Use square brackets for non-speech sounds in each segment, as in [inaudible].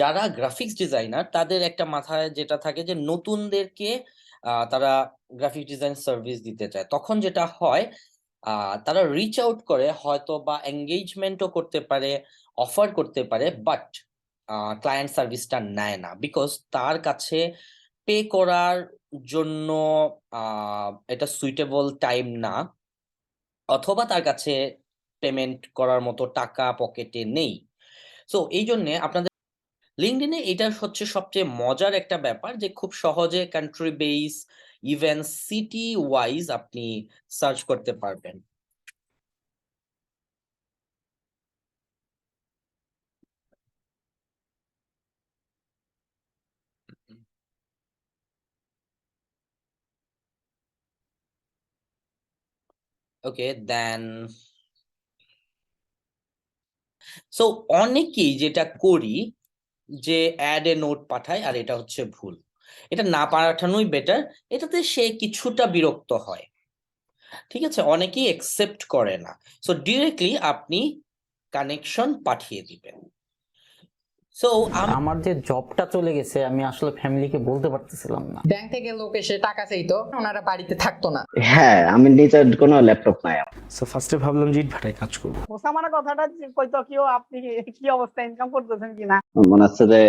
যারা graphics designer তাদের একটা মাথায় যেটা থাকে যে নতুনদেরকে তারা গ্রাফিক ডিজাইন সার্ভিস দিতে চায়। তখন যেটা হয় তারা রিচ আউট করে হয়তো বা এঙ্গেজমেন্টও করতে পারে অফার করতে পারে বাট ক্লায়েন্ট সার্ভিসটা নেয় না। বিকজ তার কাছে পে করার জন্য এটা সুইটেবল টাইম না। অথবা তার কাছে পেমেন্ট করার মতো টাকা পকেটে নেই। সো এই জন্যে আপনাদের লিঙ্কডইনে এটা হচ্ছে সবচেয়ে মজার একটা ব্যাপার যে খুব সহজে country base even city wise আপনি সার্চ করতে পারবেন। ওকে দেন সো অনেকেই যেটা করি যে অ্যাড এ নোট পাঠায়, আর এটা হচ্ছে ভুল। এটা না পাঠানোই বেটার এটাতে সে কিছুটা বিরক্ত হয়। ঠিক আছে? অনেকেই একসেপ্ট করে না। সো ডিরেক্টলি আপনি কানেকশন পাঠিয়ে দিবেন। সো আমার যে জবটা চলে গেছে আমি আসলে ফ্যামিলিকে বলতে পারতেছিলাম না। ব্যাংক থেকে লোক এসে টাকা চাইতো ওনারা বাড়িতে থাকতো না। হ্যাঁ আমি নিজের কোনো ল্যাপটপ নাই। সো ফার্স্টে ভাবলাম যে ইট ভাটায় কাজ করব। ওসামার কথাটা কইতো কিও আপনি কি অবস্থা ইনকাম করতেছেন কিনা? মনে হচ্ছে যে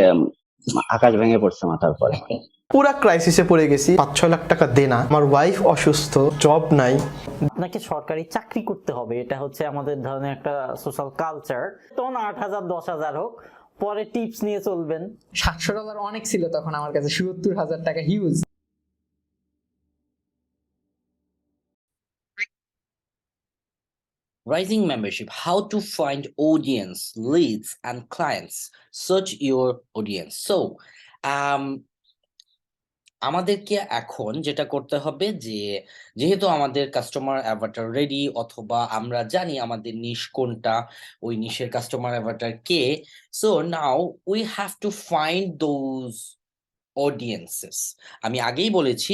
আকাশ ভেঙে পড়ছে মাথার পরে পুরা ক্রাইসিসে পড়ে গেছি পাঁচ ছয় লাখ টাকা দেনা আমার ওয়াইফ অসুস্থ জব নাই। আপনাকে সরকারি চাকরি করতে হবে এটা হচ্ছে আমাদের ধরনের একটা সোশ্যাল কালচার তখন আট হাজার দশ হাজার হোক পরে টিপস নিয়ে চলবেন সাতশো ডলার অনেক ছিল তখন আমার কাছে সত্তর হাজার টাকা huge Rising membership, how to find audience, leads, and clients. Search your audience. So, um, আমাদেরকে এখন যেটা করতে হবে যে, যেহেতু আমাদের কাস্টমার অ্যাভাটার রেডি অথবা আমরা জানি আমাদের নিশ কোনটা, ওই নিশের customer avatar K so now we have to find those audiences আমি আগেই বলেছি,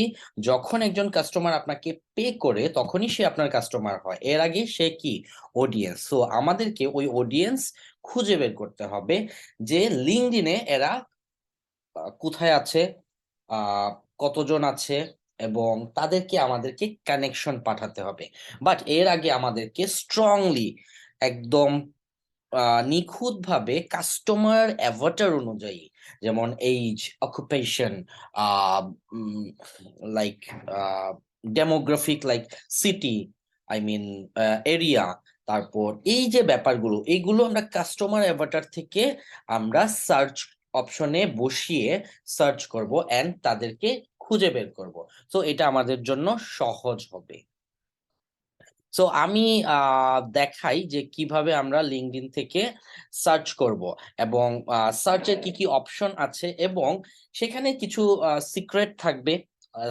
যখন একজন কাস্টমার আপনাকে পে করে, তখনই সে আপনার কাস্টমার হয়। এর আগে সে কি? অডিয়েন্স সো আমাদেরকে ওই অডিয়েন্স খুঁজে বের করতে হবে যে লিঙ্কডিনে এরা কোথায় আছে? কতজন আছে এবং তাদেরকে আমাদেরকে কানেকশন পাঠাতে হবে। বাট এর আগে আমাদেরকে স্ট্রংলি একদম নিখুঁতভাবে কাস্টমার অ্যাভাটার অনুযায়ী যেমন age occupation like demographic like city I mean area তারপর এই যে ব্যাপারগুলো এইগুলো আমরা কাস্টমার অ্যাভাটার থেকে আমরা সার্চ অপশনে বসিয়ে সার্চ করব এন্ড তাদেরকে খুঁজে বের করব। সো এটা আমাদের জন্য সহজ হবে। সো আমি দেখাই যে কীভাবে আমরা লিঙ্কডইন থেকে সার্চ করব এবং সার্চের কি কি অপশন আছে এবং সেখানে কিছু সিক্রেট থাকবে।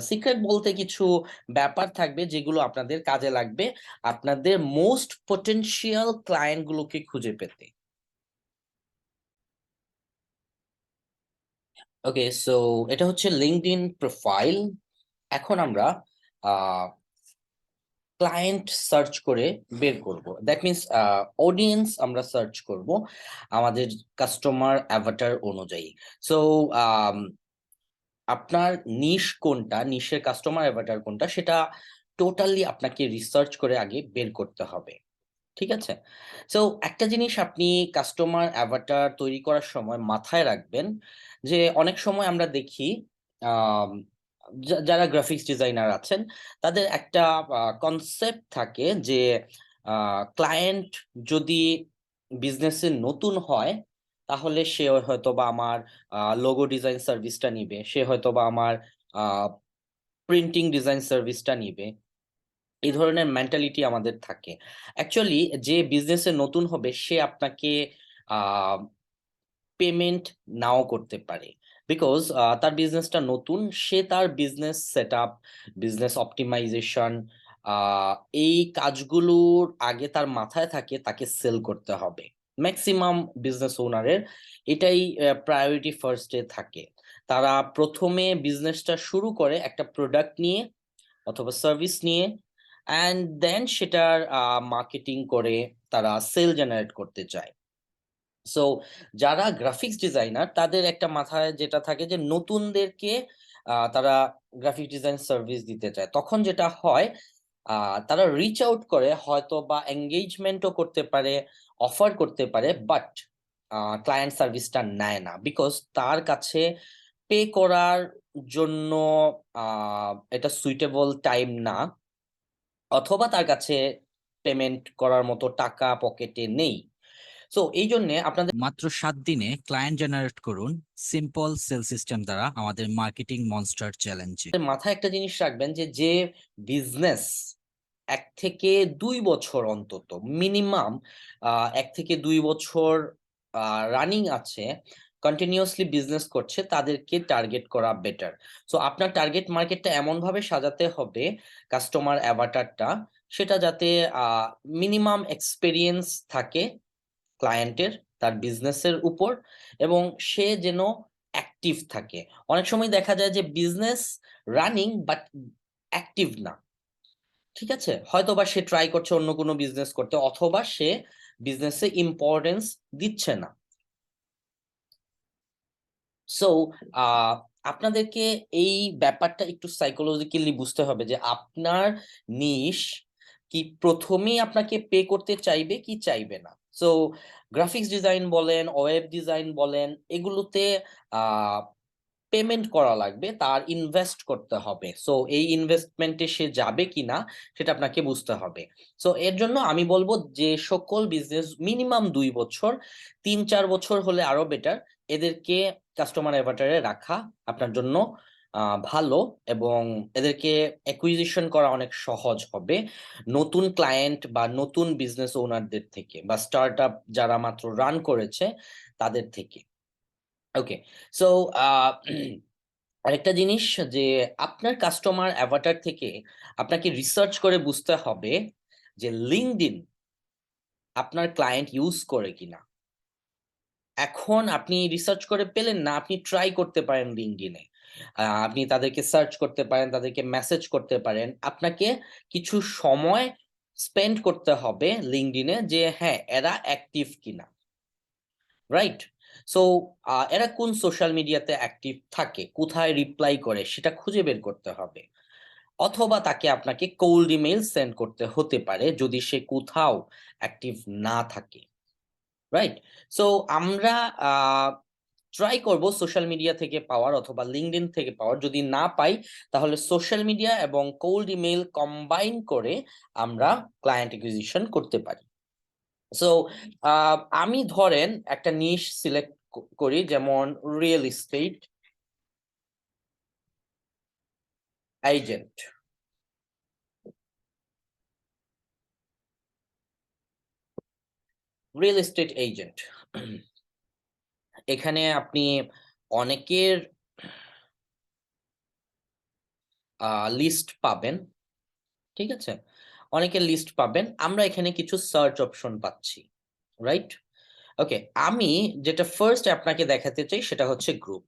সিক্রেট বলতে কিছু ব্যাপার থাকবে যেগুলো আপনাদের কাজে লাগবে আপনাদের মোস্ট পটেনশিয়াল ক্লায়েন্ট গুলোকে খুঁজে পেতে। ওকে সো এটা হচ্ছে লিঙ্কডইন প্রোফাইল এখন আমরা ক্লায়েন্ট সার্চ করে বের করব। দ্যাট মিনস অডিয়েন্স আমরা সার্চ করব আমাদের কাস্টমার অ্যাভাটার অনুযায়ী। সো আপনার নিশ কোনটা নিশের কাস্টমার অ্যাভাটার কোনটা, সেটা টোটালি আপনাকে রিসার্চ করে আগে বের করতে হবে। ঠিক আছে? সো একটা জিনিস আপনি কাস্টমার অ্যাভাটার তৈরি করার সময় মাথায় রাখবেন যে, অনেক সময় আমরা দেখি যারা গ্রাফিক্স ডিজাইনার আছেন, তাদের একটা কনসেপ্ট থাকে যে ক্লায়েন্ট যদি বিজনেসে নতুন হয়, তাহলে সে হয়তো বা আমার লোগো ডিজাইন সার্ভিসটা নিবে, সে হয়তো বা আমার প্রিন্টিং ডিজাইন সার্ভিসটা নিবে। এই ধরনের মেন্টালিটি আমাদের থাকে। অ্যাকচুয়ালি যে বিজনেসে নতুন হবে, সে আপনাকে পেমেন্ট নাও করতে পারে। বিকজ তার বিজনেসটা নতুন, সে তার business set up business optimization এই কাজগুলোর আগে তার মাথায় থাকে, তাকে সেল করতে হবে। ম্যাক্সিমাম বিজনেস ওনারের এটাই প্রায়োরিটি ফার্স্টে থাকে। তারা প্রথমে বিজনেসটা শুরু করে একটা প্রোডাক্ট নিয়ে, অথবা সার্ভিস নিয়ে অ্যান্ড দেন সেটার মার্কেটিং করে তারা সেল জেনারেট করতে চায়। সো যারা গ্রাফিক্স ডিজাইনার তাদের একটা মাথায় যেটা থাকে যে, নতুনদেরকে তারা গ্রাফিক ডিজাইন সার্ভিস দিতে চায়। তখন যেটা হয় তারা রিচ আউট করে হয়তো বা এঙ্গেজমেন্টও করতে পারে অফার করতে পারে বাট ক্লায়েন্ট সার্ভিসটা নেয় না। বিকজ তার কাছে পে করার জন্য এটা সুইটেবল টাইম না। অথবা তার কাছে পেমেন্ট করার মতো টাকা পকেটে নেই। সো এই জন্য আপনাদের মাত্র সাত দিনে ক্লায়েন্ট জেনারেট করুন সিম্পল সেল সিস্টেম দ্বারা আমাদের মার্কেটিং মনস্টার চ্যালেঞ্জে মাথায় একটা জিনিস রাখবেন যে যে বিজনেস এক থেকে দুই বছর অন্তত মিনিমাম এক থেকে দুই বছর রানিং আছে কন্টিনিউয়াসলি বিজনেস করছে, তাদেরকে টার্গেট করা বেটার সো আপনার টার্গেট মার্কেটটা এমনভাবে সাজাতে হবে কাস্টমার অ্যাভাটারটা সেটা যাতে মিনিমাম এক্সপেরিয়েন্স থাকে ক্লায়েন্টের তার বিজনেসের উপর, এবং সে যেন অ্যাক্টিভ থাকে। অনেক সময় দেখা যায় যে বিজনেস রানিং বাট অ্যাক্টিভ না। ঠিক আছে? হয়তো বা সে ট্রাই করছে অন্য কোনো বিজনেস করতে, অথবা সে বিজনেসে ইম্পর্টেন্স দিচ্ছে না। সো আপনাদেরকে এই ব্যাপারটা একটু সাইকোলজিক্যালি বুঝতে হবে যে আপনার নিশ কি প্রথমেই আপনাকে পে করতে চাইবে কি চাইবে না। সো গ্রাফিক্স ডিজাইন বলেন ওয়েব ডিজাইন বলেন, এগুলোতে পেমেন্ট করা লাগবে, তার ইনভেস্ট করতে হবে। সো এই ইনভেস্টমেন্টে সে যাবে কিনা সেটা আপনাকে বুঝতে হবে। সো এর জন্য আমি বলব যে সকল বিজনেস মিনিমাম দুই বছর, তিন চার বছর হলে আরও বেটার এদেরকে কাস্টমার অ্যাভাটারে রাখা আপনার জন্য ভালো এবং এদেরকে অ্যাকুইজিশন করা অনেক সহজ হবে। নতুন ক্লায়েন্ট বা নতুন বিজনেস ওনারদের থেকে বা স্টার্ট আপ যারা মাত্র রান করেছে তাদের থেকে। ওকে সো আরেকটা জিনিস যে আপনার কাস্টমার অ্যাভাটার থেকে আপনাকে রিসার্চ করে বুঝতে হবে যে লিঙ্কডইন আপনার ক্লায়েন্ট ইউজ করে কিনা। এখন আপনি রিসার্চ করে পেলেন না, আপনি ট্রাই করতে পারেন লিঙ্কডইনে আপনি তাদেরকে সার্চ করতে পারেন, তাদেরকে মেসেজ করতে পারেন। আপনাকে কিছু সময় স্পেন্ড করতে হবে লিঙ্কডইনে যে হ্যাঁ এরা অ্যাক্টিভ কিনা। রাইট সো এরা কোন সোশ্যাল মিডিয়াতে অ্যাক্টিভ থাকে, কোথায় রিপ্লাই করে, সেটা খুঁজে বের করতে হবে। অথবা তাকে আপনাকে কোল্ড ইমেল সেন্ড করতে হতে পারে, যদি সে কোথাও অ্যাক্টিভ না থাকে। রাইট সো আমরা ট্রাই করব সোশ্যাল মিডিয়া থেকে পাওয়ার অথবা লিঙ্কডইন থেকে পাওয়ার। যদি না পাই, তাহলে সোশ্যাল মিডিয়া এবং কোল্ড ইমেল কম্বাইন করে আমরা ক্লায়েন্ট একুইজিশন করতে পারি। সো আমি ধরেন একটা নিশ সিলেক্ট করি যেমন real estate agent real estate agent এখানে আপনি অনেকের লিস্ট পাবেন, ঠিক আছে? অনেকের লিস্ট পাবেন। আমরা এখানে কিছু সার্চ অপশন পাচ্ছি রাইট ওকে আমি যেটা ফার্স্ট আপনাকে দেখাতে চাই সেটা হচ্ছে group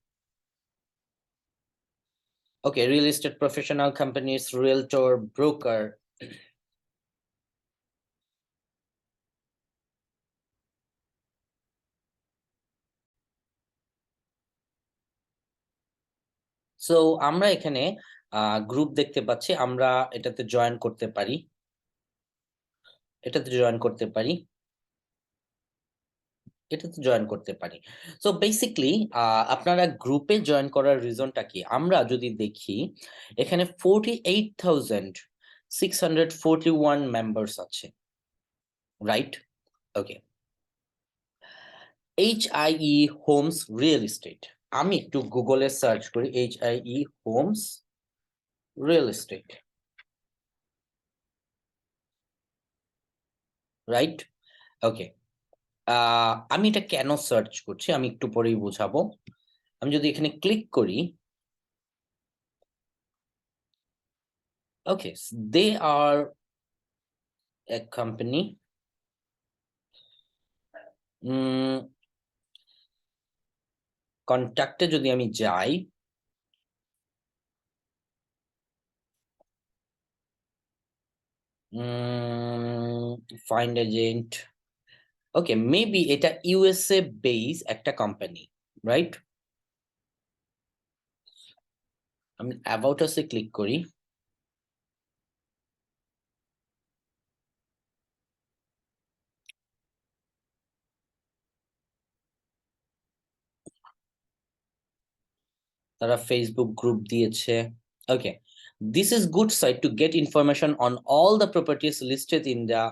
okay real estate professional companies realtor broker so আমরা এখানে গ্রুপ দেখতে পাচ্ছি। আমরা এটাতে জয়েন করতে পারি। এটাতে জয়েন করতে পারি। এটাতে জয়েন করতে পারি। সো বেসিকলি আপনারা গ্রুপে জয়েন করার রিজনটা কি? আমরা যদি দেখি, এখানে forty eight thousand six hundred forty one members আছে। Right okay H I E homes real estate আমি একটু গুগলে সার্চ করি H I E homes real estate right okay আমি এটা কেন সার্চ করছি? আমি একটু পরেই বোঝাবো। আমি যদি এখানে ক্লিক করি ওকে দে আর এ কোম্পানি কন্ট্যাক্টে যদি আমি যাই ফাইন্ড এজেন্ট ওকে মেবি এটা ইউএসএ বেস একটা কোম্পানি রাইট আমি অ্যাবাউট ক্লিক করি। তারা ফেসবুক গ্রুপ দিয়েছে। Okay this is good site to get information on all the properties listed in the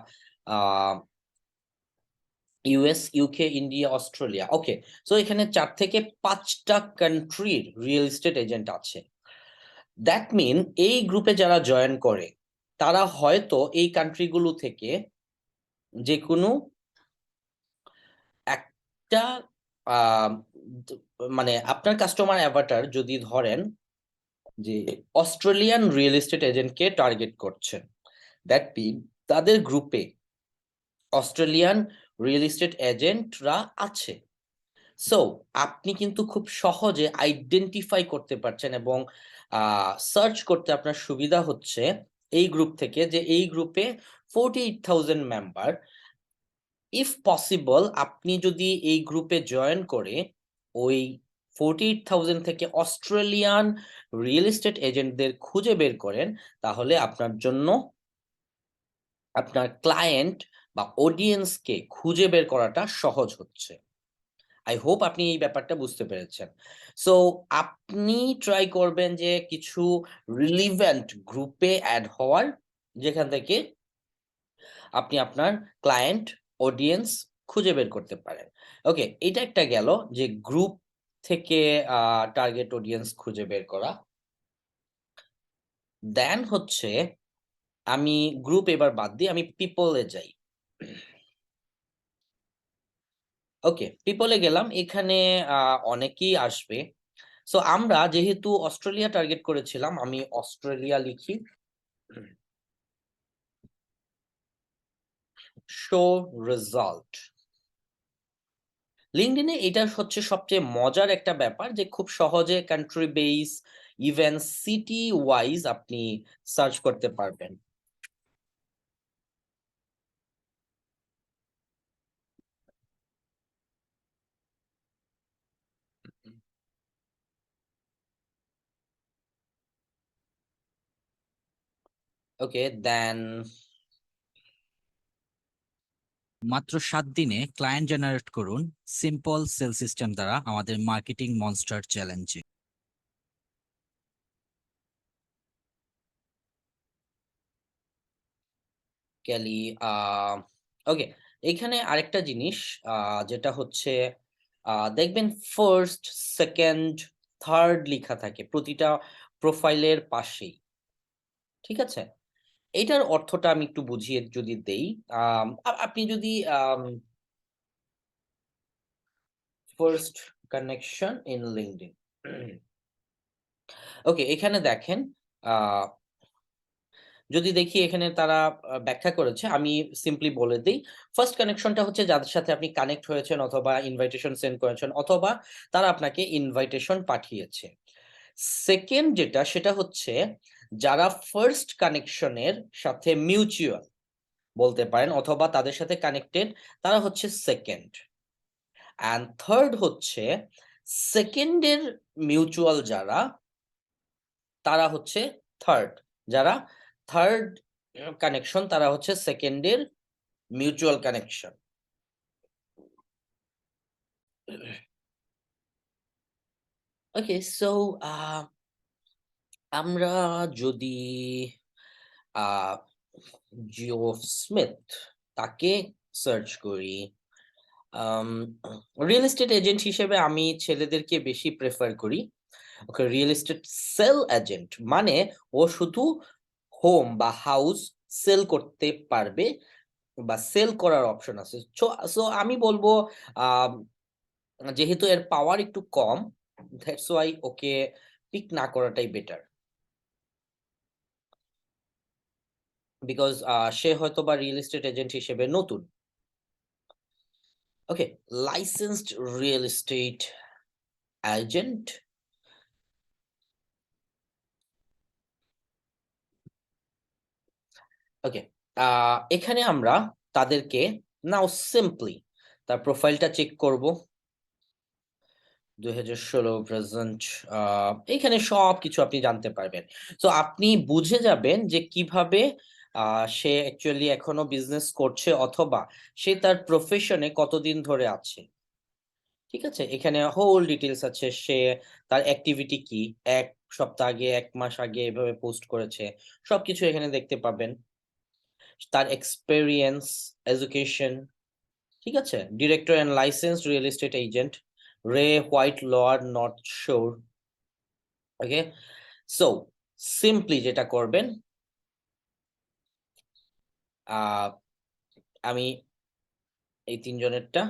US UK India Australia okay so এখানে চার থেকে পাঁচটা কান্ট্রির রিয়েল এস্টেট এজেন্ট আছে। দ্যাট মিন এই গ্রুপে যারা জয়েন করে, তারা হয়তো এই কান্ট্রিগুলো থেকে যে কোনো একটা মানে আপনার কাস্টমার অ্যাভাটার যদি ধরেন যে অস্ট্রেলিয়ান রিয়েল এস্টেট এজেন্টকে টার্গেট করছেন দ্যাট পি তাদের গ্রুপে অস্ট্রেলিয়ান রিয়েল এস্টেট এজেন্টরা আছে। সো আপনি কিন্তু খুব সহজে আইডেন্টিফাই করতে পারছেন এবং সার্চ করতে আপনার সুবিধা হচ্ছে এই গ্রুপ থেকে যে এই গ্রুপে forty eight thousand member if possible আপনি যদি এই গ্রুপে জয়েন করে ওই ফোরটি থাউজেন্ড থেকে অস্ট্রেলিয়ান রিয়েল এস্টেট এজেন্টদের খুঁজে বের করেন, তাহলে আপনার জন্য আপনার ক্লায়েন্ট বা অডিয়েন্সকে খুঁজে বের করাটা সহজ হচ্ছে। আই হোপ আপনি এই ব্যাপারটা বুঝতে পেরেছেন। সো আপনি ট্রাই করবেন যে কিছু রিলিভেন্ট গ্রুপে অ্যাড হওয়ার, যেখান থেকে আপনি আপনার ক্লায়েন্ট অডিয়েন্স খুঁজে বের করতে পারেন। ওকে এটা একটা গেল যে গ্রুপ থেকে টার্গেট অডিয়েন্স খুঁজে বের করা। দেন হচ্ছে আমি গ্রুপ এবার বাদ দিই আমি পিপলে যাই। ওকে পিপলে গেলাম, এখানে অনেকেই আসবে। সো আমরা যেহেতু অস্ট্রেলিয়া টার্গেট করেছিলাম, আমি অস্ট্রেলিয়া লিখি। শো রেজাল্ট লিঙ্কডইনে এটা হচ্ছে সবচেয়ে মজার একটা ব্যাপার যে খুব সহজে country base even city wise আপনি সার্চ করতে পারবেন। ওকে দেন মাত্র সাত দিনে ক্লায়েন্ট জেনারেট করুন সিম্পল সেল সিস্টেম দ্বারা আমাদের মার্কেটিং মনস্টার চ্যালেঞ্জে ক্যালি ওকে এখানে আরেকটা জিনিস আহ, যেটা হচ্ছে আহ, দেখবেন ফার্স্ট সেকেন্ড থার্ড লেখা থাকে প্রতিটা প্রোফাইলের পাশেই। ঠিক আছে? এটার অর্থটা আমি একটু বুঝিয়ে যদি দেই আপনি যদি first connection in LinkedIn okay এখানে দেখেন যদি দেখি এখানে তারা ব্যাখ্যা করেছে, আমি সিম্পলি বলে দিই ফার্স্ট কানেকশনটা হচ্ছে যাদের সাথে আপনি কানেক্ট হয়েছেন অথবা ইনভাইটেশন সেন্ড করেছেন অথবা তারা আপনাকে ইনভাইটেশন পাঠিয়েছে। সেকেন্ড যেটা, সেটা হচ্ছে যারা ফার্স্ট কানেকশনের সাথে মিউচুয়াল বলতে পারেন অথবা তাদের সাথে কানেক্টেড তারা হচ্ছে সেকেন্ড অ্যান্ড থার্ড হচ্ছে সেকেন্ডের মিউচুয়াল যারা, তারা হচ্ছে থার্ড যারা থার্ড কানেকশন তারা হচ্ছে সেকেন্ডের মিউচুয়াল কানেকশন ওকে সো আমরা যদি জিও স্মিথ তাকে সার্চ করি রিয়েল এস্টেট এজেন্ট হিসেবে আমি ছেলেদেরকে বেশি প্রেফার করি। Okay real estate sell agent মানে ও শুধু হোম বা হাউস সেল করতে পারবে বা সেল করার অপশন আছে। সো আমি বলব যেহেতু এর পাওয়ার একটু কম দ্যাটস ওয়াই ওকে পিক না করাটাই বেটার বিকজ সে হয়তো বা রিয়েল এস্টেট এজেন্ট হিসেবে নতুন। Okay licensed real estate agent okay এখানে আমরা তাদেরকে নাও সিম্পলি তার প্রোফাইলটা চেক করব। দুই হাজার ষোলো প্রেজেন্ট এখানে সব কিছু আপনি জানতে পারবেন। তো আপনি বুঝে যাবেন যে কীভাবে সে অ্যাকচুয়ালি এখনও বিজনেস করছে অথবা সে তার প্রফেশনে কতদিন ধরে আছে। ঠিক আছে? এখানে হোল ডিটেলস আছে সে তার অ্যাক্টিভিটি কি, এক সপ্তাহ আগে, এক মাস আগে এভাবে পোস্ট করেছে, সবকিছু এখানে দেখতে পাবেন। তার এক্সপেরিয়েন্স এডুকেশন ঠিক আছে? Director and licensed real estate agent Ray White lawyer not sure okay so simply যেটা করবেন আমি এই তিনজনেরটা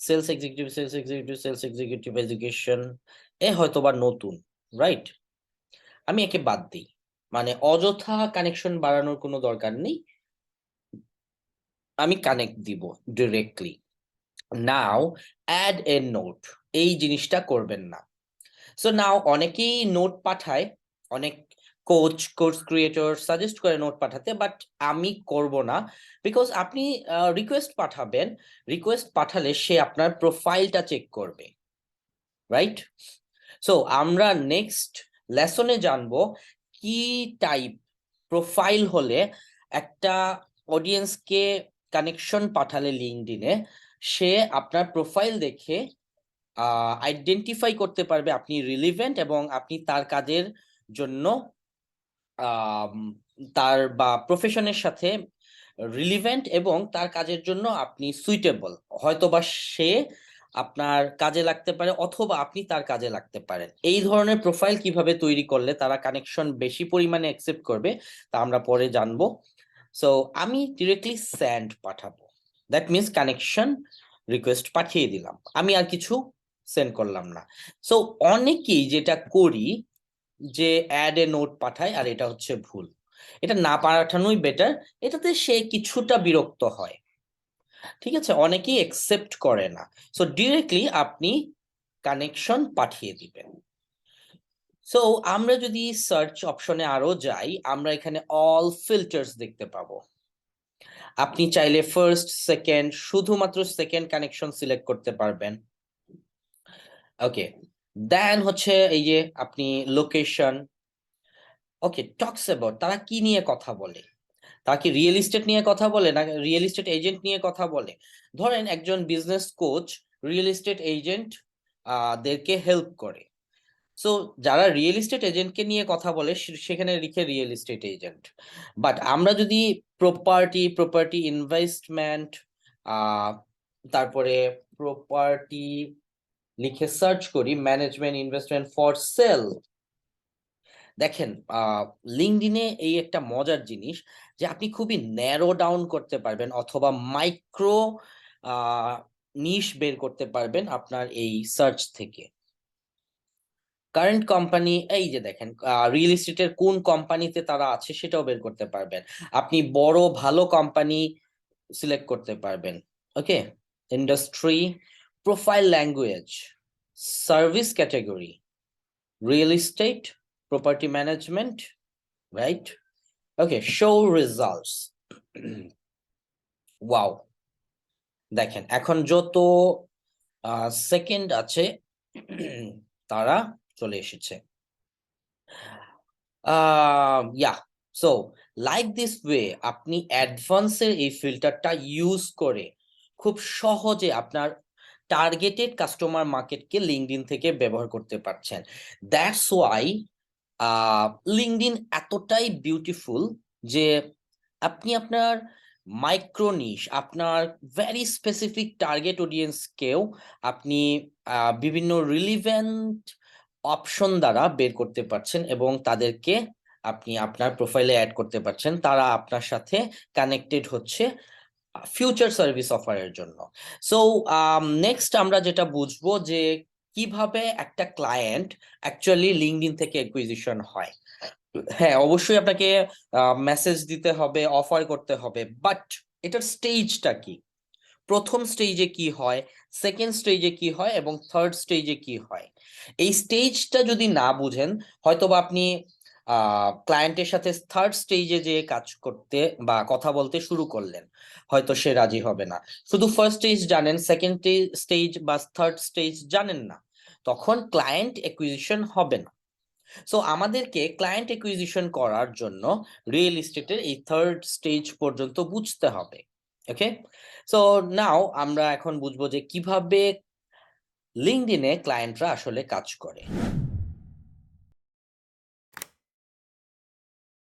sales executive sales executive sales executive education এ হয়তো বা নতুন রাইট আমি একে বাদ দিই। মানে অযথা কানেকশন বাড়ানোর কোনো দরকার নেই। আমি কানেক্ট দিব directly now add a note এই জিনিসটা করবেন না। সো নাও অনেকেই নোট পাঠায়, অনেক কোচ কোর্স ক্রিয়েটর সাজেস্ট করে নোট পাঠাতে বাট আমি করব না বিকজ আপনি রিকোয়েস্ট পাঠাবেন। রিকোয়েস্ট পাঠালে সে আপনার প্রোফাইলটা চেক করবে। রাইট সো আমরা নেক্সট লেসনে জানব কি টাইপ প্রোফাইল হলে একটা অডিয়েন্সকে কানেকশন পাঠালে লিঙ্কডিনে সে আপনার প্রোফাইল দেখে আইডেন্টিফাই করতে পারবে আপনি রিলিভেন্ট এবং আপনি তার কাজের জন্য তার বা প্রফেশনের সাথে রিলিভেন্ট এবং তার কাজের জন্য আপনি সুইটেবল হয়তোবা সে আপনার কাজে লাগতে পারে অথবা আপনি তার কাজে লাগতে পারেন। এই ধরনের প্রোফাইল কীভাবে তৈরি করলে তারা কানেকশন বেশি পরিমাণে অ্যাকসেপ্ট করবে, তা আমরা পরে জানব। সো আমি ডিরেক্টলি স্যান্ড পাঠাবো। দ্যাট মিনস কানেকশন রিকোয়েস্ট পাঠিয়ে দিলাম। আমি আর কিছু সেন্ড করলাম না। সো অনেকেই যেটা করি যে অ্যাড এ নোট পাঠায়, আর এটা হচ্ছে ভুল। এটা না পাঠানোই বেটার এটাতে সে কিছুটা বিরক্ত হয়। ঠিক আছে? অনেকেই একসেপ্ট করে না। সো ডিরেক্টলি আপনি কানেকশন পাঠিয়ে দিবেন। সো আমরা যদি সার্চ অপশনে আরও যাই, আমরা এখানে অল ফিল্টার্স দেখতে পাবো। আপনি চাইলে ফার্স্ট সেকেন্ড শুধুমাত্র সেকেন্ড কানেকশন সিলেক্ট করতে পারবেন। ওকে দেন হচ্ছে এই যে আপনি লোকেশন ওকে টক্স অ্যাবাউট তারা কি নিয়ে কথা বলে? তারা কি রিয়েল ইস্টেট নিয়ে কথা বলে না রিয়েল ইস্টেট এজেন্ট নিয়ে কথা বলে? ধরেন একজন business coach real estate agent দেরকে হেল্প করে। সো যারা রিয়েল ইস্টেট এজেন্টকে নিয়ে কথা বলে সেখানে লিখে রিয়েল ইস্টেট এজেন্ট বাট আমরা যদি প্রপার্টি প্রপার্টি ইনভেস্টমেন্ট তারপরে প্রপার্টি লিখে সার্চ করি ম্যানেজমেন্ট ইনভেস্টমেন্ট ফর সেল দেখেন লিঙ্কডিনে এই একটা মজার জিনিস যে আপনি খুবই ন্যারো ডাউন করতে পারবেন অথবা মাইক্রো নিশ বের করতে পারবেন আপনার এই সার্চ থেকে। কারেন্ট কোম্পানি এই যে দেখেন রিয়েল এস্টেটের কোন কোম্পানিতে তারা আছে সেটাও বের করতে পারবেন। আপনি বড়, ভালো কোম্পানি সিলেক্ট করতে পারবেন। Okay industry profile language service category real estate property management, right? Okay, show results. [clears throat] wow. দেখেন এখন যত সেকেন্ড আছে [clears throat] তারা চলে এসেছে yeah so like this way আপনি অ্যাডভান্সের এই ফিল্টারটা ইউজ করে খুব সহজে আপনার টার্গেটেড কাস্টমার মার্কেটকে লিঙ্কডিন থেকে ব্যবহার করতে পারছেন। দ্যাটস ওয়াই লিঙ্কডিন এতটাই বিউটিফুল যে আপনি আপনার মাইক্রো নিশ আপনার ভেরি স্পেসিফিক টার্গেট অডিয়েন্সকেও আপনি বিভিন্ন রিলিভেন্ট অপশন দ্বারা বের করতে পারছেন এবং তাদেরকে আপনি আপনার প্রোফাইলে অ্যাড করতে পারছেন। তারা আপনার সাথে কানেক্টেড হচ্ছে ফিউচার সার্ভিস অফারের জন্য। সো নেক্সট আমরা যেটা বুঝব যে কীভাবে একটা ক্লায়েন্ট অ্যাকচুয়ালি লিঙ্কডিন থেকে অ্যাকুইজিশন হয়। হ্যাঁ অবশ্যই আপনাকে মেসেজ দিতে হবে অফার করতে হবে বাট এটার স্টেজটা কি? প্রথম স্টেজে কি হয় সেকেন্ড স্টেজে কি হয়, এবং থার্ড স্টেজে কি হয়? এই স্টেজটা যদি না বুঝেন, হয়তোবা আপনি ক্লায়েন্টের সাথে থার্ড স্টেজে যে কাজ করতে বা কথা বলতে শুরু করলেন, হয়তো সে রাজি হবে না। শুধু ফার্স্ট স্টেজ জানেন সেকেন্ড স্টেজ বা থার্ড স্টেজ জানেন না। তখন ক্লায়েন্ট একুইজিশন হবে না। সো আমাদেরকে ক্লায়েন্ট একুইজিশন করার জন্য রিয়েল এস্টেটের এই থার্ড স্টেজ পর্যন্ত বুঝতে হবে ওকে সো নাও আমরা এখন বুঝব যে কীভাবে লিঙ্কডইনে ক্লায়েন্টরা আসলে কাজ করে।